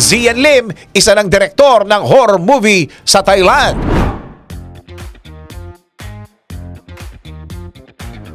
Zian Lim, isa ng direktor ng horror movie sa Thailand.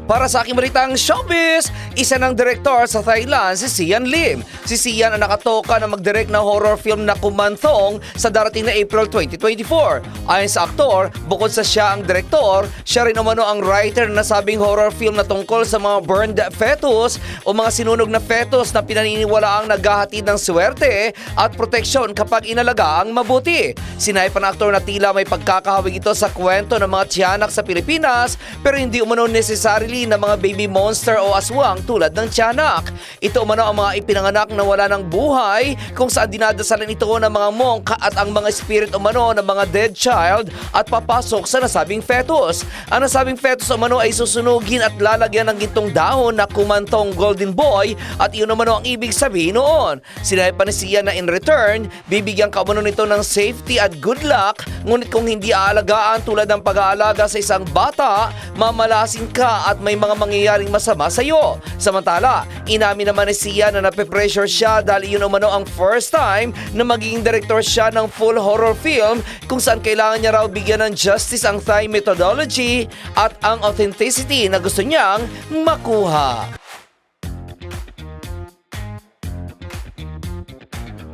Para sa aking balitang showbiz, isa ng direktor sa Thailand si Sian Lim. Si Sian ang nakatoka na mag-direct ng horror film na Kumantong sa darating na April 2024. Ayon sa aktor, bukod sa siya ang direktor, siya rin umano ang writer na sabing horror film na tungkol sa mga burned fetus o mga sinunog na fetus na pinaniniwala ang naghahatid ng swerte at proteksyon kapag inalaga ang mabuti. Sinay pa ng aktor na tila may pagkakahawig ito sa kwento ng mga tiyanak sa Pilipinas pero hindi umano necessarily na mga baby monster o aswang tulad ng tiyanak. Ito umano ang mga ipinanganak na wala ng buhay kung saan dinadasalan ito ng mga monk at ang mga spirit umano ng mga dead child at papasok sa nasabing fetus. Ang nasabing fetus umano ay susunugin at lalagyan ng gintong dahon na kumantong golden boy at iyon umano ang ibig sabihin noon. Sinabi pa ni na in return, bibigyan ka umano nito ng safety at good luck ngunit kung hindi aalagaan tulad ng pag-aalaga sa isang bata, mamalasin ka at may mga mangyayaring masama sa iyo. Samantala, inamin naman ni Sia na nape-pressure siya dahil iyon umano ang first time na magiging director siya ng full horror film kung saan kailangan niya raw bigyan ng justice ang Thai methodology at ang authenticity na gusto niyang makuha.